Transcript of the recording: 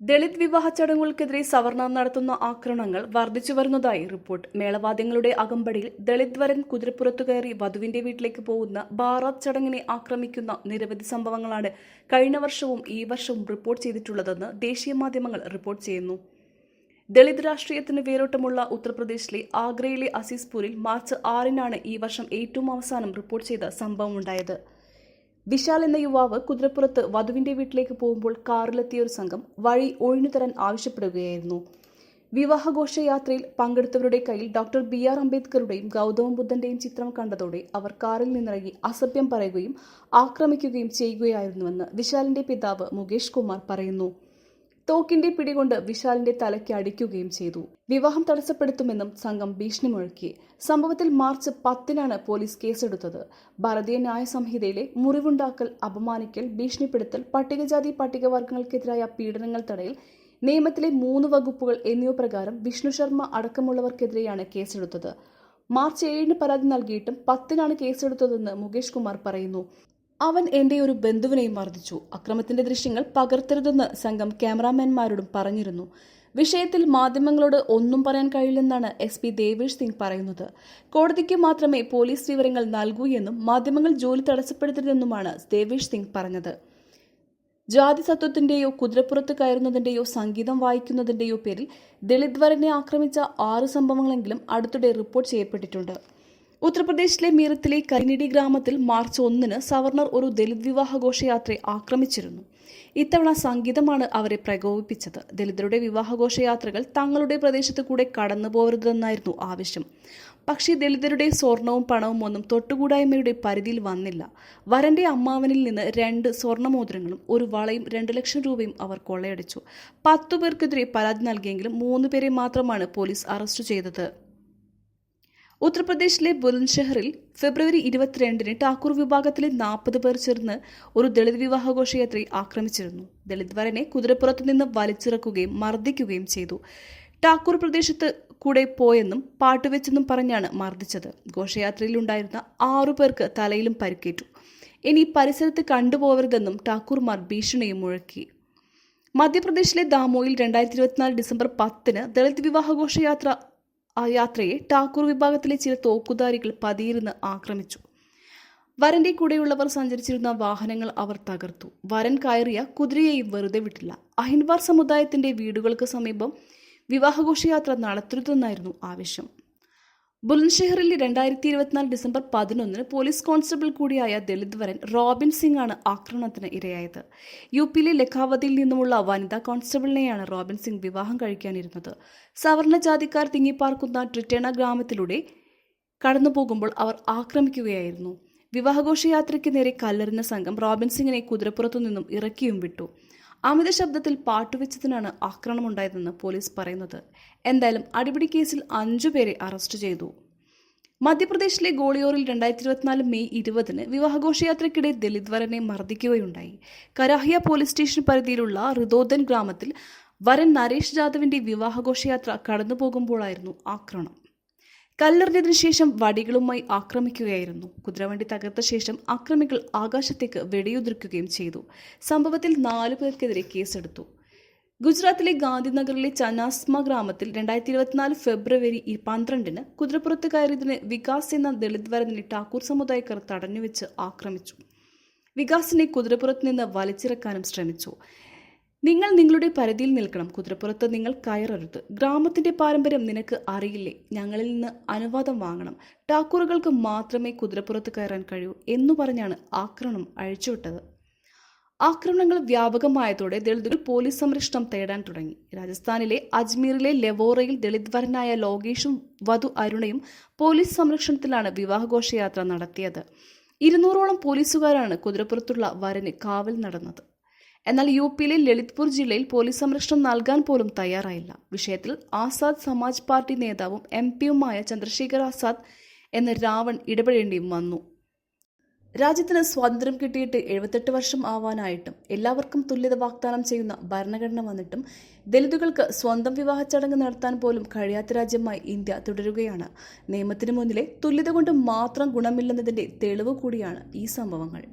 ദളിത് വിവാഹ ചടങ്ങുകൾക്കെതിരെ സവർണർ നടത്തുന്ന ആക്രമണങ്ങൾ വർദ്ധിച്ചു വരുന്നതായി റിപ്പോർട്ട്. മേളവാദ്യങ്ങളുടെ അകമ്പടിയിൽ ദളിത് വരൻ കുതിരപ്പുറത്തു കയറി വധുവിന്റെ വീട്ടിലേക്ക് പോകുന്ന ബാറാത്ത് ചടങ്ങിനെ ആക്രമിക്കുന്ന നിരവധി സംഭവങ്ങളാണ് കഴിഞ്ഞ വർഷവും ഈ വർഷവും റിപ്പോർട്ട് ചെയ്തിട്ടുള്ളതെന്ന് ദേശീയ മാധ്യമങ്ങൾ റിപ്പോർട്ട് ചെയ്യുന്നു. ദളിത് രാഷ്ട്രീയത്തിന് വേരോട്ടമുള്ള ഉത്തർപ്രദേശിലെ ആഗ്രയിലെ അസീസ്പൂരിൽ മാർച്ച് ആറിനാണ് ഈ വർഷം ഏറ്റവും അവസാനം റിപ്പോർട്ട് ചെയ്ത സംഭവമുണ്ടായത്. വിശാൽ എന്ന യുവാവ് കുതിരപ്പുറത്ത് വധുവിന്റെ വീട്ടിലേക്ക് പോകുമ്പോൾ കാറിലെത്തിയ ഒരു സംഘം വഴി ഒഴിഞ്ഞു തരാൻ ആവശ്യപ്പെടുകയായിരുന്നു. വിവാഹഘോഷയാത്രയിൽ പങ്കെടുത്തവരുടെ കയ്യിൽ ഡോക്ടർ ബി ആർ അംബേദ്കറുടെയും ഗൗതമ ബുദ്ധന്റെയും ചിത്രം കണ്ടതോടെ അവർ കാറിൽ നിന്നിറങ്ങി അസഭ്യം പറയുകയും ആക്രമിക്കുകയും ചെയ്യുകയായിരുന്നുവെന്ന് വിശാലിന്റെ പിതാവ് മുകേഷ് കുമാർ പറയുന്നു. തോക്കിന്റെ പിടികൊണ്ട് വിശാലിന്റെ തലയ്ക്ക് അടിക്കുകയും ചെയ്തു. വിവാഹം തടസ്സപ്പെടുത്തുമെന്നും സംഘം ഭീഷണി മുഴക്കി സംഭവത്തിൽ മാർച്ച് പത്തിനാണ് പോലീസ് കേസെടുത്തത്. ഭാരതീയ ന്യായ സംഹിതയിലെ മുറിവുണ്ടാക്കൽ അപമാനിക്കൽ ഭീഷണിപ്പെടുത്തൽ പട്ടികജാതി പട്ടികവർഗങ്ങൾക്കെതിരായ പീഡനങ്ങൾ തടയൽ നിയമത്തിലെ മൂന്ന് വകുപ്പുകൾ എന്നിവ പ്രകാരം വിഷ്ണു ശർമ്മ അടക്കമുള്ളവർക്കെതിരെയാണ് കേസെടുത്തത്. മാർച്ച് ഏഴിന് പരാതി നൽകിയിട്ടും പത്തിനാണ് കേസെടുത്തതെന്ന് മുകേഷ് കുമാർ പറയുന്നു. അവൻ എന്റെ ഒരു ബന്ധുവിനെയും മർദ്ദിച്ചു. അക്രമത്തിന്റെ ദൃശ്യങ്ങൾ പകർത്തരുതെന്ന് സംഘം ക്യാമറാമാൻമാരോടും പറഞ്ഞിരുന്നു. വിഷയത്തിൽ മാധ്യമങ്ങളോട് ഒന്നും പറയാൻ കഴിയില്ലെന്നാണ് എസ് പി ദേവേഷ് സിംഗ് പറയുന്നത്. കോടതിക്ക് മാത്രമേ പോലീസ് വിവരങ്ങൾ നൽകൂ എന്നും മാധ്യമങ്ങൾ ജോലി തടസ്സപ്പെടുത്തരുതെന്നുമാണ് ദേവേഷ് സിംഗ് പറഞ്ഞത്. ജാതി സത്വത്തിന്റെയോ കുതിരപ്പുറത്ത് കയറുന്നതിന്റെയോ സംഗീതം വായിക്കുന്നതിന്റെയോ പേരിൽ ദളിത് വരനെ ആക്രമിച്ച ആറ് സംഭവങ്ങളെങ്കിലും അടുത്തിടെ റിപ്പോർട്ട് ചെയ്യപ്പെട്ടിട്ടുണ്ട്. ഉത്തർപ്രദേശിലെ മീറത്തിലെ കരിനിടി ഗ്രാമത്തിൽ മാർച്ച് ഒന്നിന് സവർണർ ഒരു ദലിത് വിവാഹ ഘോഷയാത്രയെ ആക്രമിച്ചിരുന്നു. ഇത്തവണ സംഗീതമാണ് അവരെ പ്രകോപിപ്പിച്ചത്. ദലിതരുടെ വിവാഹഘോഷയാത്രകൾ തങ്ങളുടെ പ്രദേശത്ത് കൂടെ കടന്നു പോകരുതെന്നായിരുന്നു ആവശ്യം. പക്ഷേ ദലിതരുടെ സ്വർണവും പണവും ഒന്നും തൊട്ടുകൂടായ്മയുടെ പരിധിയിൽ വന്നില്ല. വരന്റെ അമ്മാവനിൽ നിന്ന് രണ്ട് സ്വർണമോതിരങ്ങളും ഒരു വളയും രണ്ട് ലക്ഷം രൂപയും അവർ കൊള്ളയടിച്ചു. പത്തു പേർക്കെതിരെ പരാതി നൽകിയെങ്കിലും മൂന്ന് പേരെ മാത്രമാണ് പോലീസ് അറസ്റ്റ് ചെയ്തത്. ഉത്തർപ്രദേശിലെ ബുലൻഷഹറിൽ ഫെബ്രുവരി ഇരുപത്തിരണ്ടിന് ടാക്കൂർ വിഭാഗത്തിലെ നാൽപ്പത് പേർ ചേർന്ന് ഒരു ദളിത് വിവാഹഘോഷയാത്രയെ ആക്രമിച്ചിരുന്നു. ദളിത് വരനെ കുതിരപ്പുറത്തു നിന്ന് വലിച്ചിറക്കുകയും മർദ്ദിക്കുകയും ചെയ്തു. ടാക്കൂർ പ്രദേശത്ത് കൂടെ പോയെന്നും പാട്ടുവെച്ചെന്നും പറഞ്ഞാണ് മർദ്ദിച്ചത്. ഘോഷയാത്രയിലുണ്ടായിരുന്ന ആറു പേർക്ക് തലയിലും പരിക്കേറ്റു. ഇനി പരിസരത്ത് കണ്ടുപോകരുതെന്നും ടാക്കൂർമാർ ഭീഷണിയും മുഴക്കി. മധ്യപ്രദേശിലെ ദാമോയിൽ രണ്ടായിരത്തി ഇരുപത്തിനാല് ഡിസംബർ പത്തിന് ദളിത് വിവാഹഘോഷയാത്ര ആ യാത്രയെ ടാക്കൂർ വിഭാഗത്തിലെ ചില തോക്കുധാരികൾ പതിയിരുന്ന് ആക്രമിച്ചു. വരന്റെ കൂടെയുള്ളവർ സഞ്ചരിച്ചിരുന്ന വാഹനങ്ങൾ അവർ തകർത്തു. വരൻ കയറിയ കുതിരയെയും വെറുതെ വിട്ടില്ല. അഹിൻവാർ സമുദായത്തിന്റെ വീടുകൾക്ക് സമീപം വിവാഹഘോഷയാത്ര നടത്തരുതെന്നായിരുന്നു ആവശ്യം ബുലൻഷെഹറിൽ രണ്ടായിരത്തി ഇരുപത്തിനാല് ഡിസംബർ പതിനൊന്നിന് പോലീസ് കോൺസ്റ്റബിൾ കൂടിയായ ദളിത് വരൻ റോബിൻ സിംഗ് ആണ് ആക്രമണത്തിന് ഇരയായത്. യു പിയിലെ ലഖാവതിയിൽ നിന്നുമുള്ള വനിതാ കോൺസ്റ്റബിളിനെയാണ് റോബിൻ സിംഗ് വിവാഹം കഴിക്കാനിരുന്നത്. സവർണ ജാതിക്കാർ തിങ്ങിപ്പാർക്കുന്ന ട്രിറ്റേണ ഗ്രാമത്തിലൂടെ കടന്നുപോകുമ്പോൾ അവർ ആക്രമിക്കുകയായിരുന്നു. വിവാഹഘോഷയാത്രയ്ക്ക് നേരെ കല്ലെറിഞ്ഞ സംഘം റോബിൻ സിംഗിനെ കുതിരപ്പുറത്തു നിന്നും ഇറക്കിയും വിട്ടു. അമിത ശബ്ദത്തിൽ പാട്ടുവെച്ചതിനാണ് ആക്രമണമുണ്ടായതെന്ന് പോലീസ് പറയുന്നത്. എന്തായാലും അടിപിടി കേസിൽ അഞ്ചു പേരെ അറസ്റ്റ് ചെയ്തു. മധ്യപ്രദേശിലെ ഗോളിയോറിൽ രണ്ടായിരത്തി ഇരുപത്തിനാല് മെയ് ഇരുപതിന് വിവാഹഘോഷയാത്രയ്ക്കിടെ ദലിത് വരനെ മർദ്ദിക്കുകയുണ്ടായി. കരാഹിയ പോലീസ് സ്റ്റേഷൻ പരിധിയിലുള്ള റിദോദൻ ഗ്രാമത്തിൽ വരൻ നരേഷ് ജാദവിന്റെ വിവാഹഘോഷയാത്ര കടന്നുപോകുമ്പോഴായിരുന്നു ആക്രമണം. കല്ലെറിഞ്ഞതിനു ശേഷം വടികളുമായി ആക്രമിക്കുകയായിരുന്നു. കുതിരവണ്ടി തകർത്ത ശേഷം അക്രമികൾ ആകാശത്തേക്ക് വെടിയുതിർക്കുകയും ചെയ്തു. സംഭവത്തിൽ നാലു പേർക്കെതിരെ കേസെടുത്തു. ഗുജറാത്തിലെ ഗാന്ധിനഗറിലെ ചനാസ്മ ഗ്രാമത്തിൽ രണ്ടായിരത്തി ഇരുപത്തിനാല് ഫെബ്രുവരി പന്ത്രണ്ടിന് കുതിരപ്പുറത്ത് കയറിയതിന് വികാസ് എന്ന ദളിത് വരനെ ടാക്കൂർ സമുദായക്കാർ തടഞ്ഞുവെച്ച് ആക്രമിച്ചു. വികാസിനെ കുതിരപ്പുറത്ത് നിന്ന് വലിച്ചിറക്കാനും ശ്രമിച്ചു. നിങ്ങൾ നിങ്ങളുടെ പരിധിയിൽ നിൽക്കണം. കുതിരപ്പുറത്ത് നിങ്ങൾ കയറരുത്. ഗ്രാമത്തിന്റെ പാരമ്പര്യം നിനക്ക് അറിയില്ലേ? ഞങ്ങളിൽ നിന്ന് അനുവാദം വാങ്ങണം. ടാക്കൂറുകൾക്ക് മാത്രമേ കുതിരപ്പുറത്ത് കയറാൻ കഴിയൂ എന്നു പറഞ്ഞാണ് ആക്രമണം അഴിച്ചുവിട്ടത്. ആക്രമണങ്ങൾ വ്യാപകമായതോടെ ദളിതുകൾ പോലീസ് സംരക്ഷണം തേടാൻ തുടങ്ങി. രാജസ്ഥാനിലെ അജ്മീറിലെ ലെവോറയിൽ ദളിത്വരനായ ലോകേഷും വധു അരുണയും പോലീസ് സംരക്ഷണത്തിലാണ് വിവാഹഘോഷയാത്ര നടത്തിയത്. ഇരുന്നൂറോളം പോലീസുകാരാണ് കുതിരപ്പുറത്തുള്ള വരന് കാവൽ നടന്നത്. എന്നാൽ യു പിയിലെ ലളിത്പൂർ ജില്ലയിൽ പോലീസ് സംരക്ഷണം നൽകാൻ പോലും തയ്യാറായില്ല. വിഷയത്തിൽ ആസാദ് സമാജ് പാർട്ടി നേതാവും എം പിയുമായ ചന്ദ്രശേഖർ ആസാദ് എന്ന രാവൺ ഇടപെടേണ്ടിയും വന്നു. രാജ്യത്തിന് സ്വാതന്ത്ര്യം കിട്ടിയിട്ട് എഴുപത്തെട്ട് വർഷം ആവാനായിട്ടും എല്ലാവർക്കും തുല്യത വാഗ്ദാനം ചെയ്യുന്ന ഭരണഘടന വന്നിട്ടും ദലിതുകൾക്ക് സ്വന്തം വിവാഹ ചടങ്ങ് നടത്താൻ പോലും കഴിയാത്ത രാജ്യമായി ഇന്ത്യ തുടരുകയാണ്. നിയമത്തിന് മുന്നിലെ തുല്യത കൊണ്ട് മാത്രം ഗുണമില്ലെന്നതിന്റെ തെളിവ് കൂടിയാണ് ഈ സംഭവങ്ങൾ.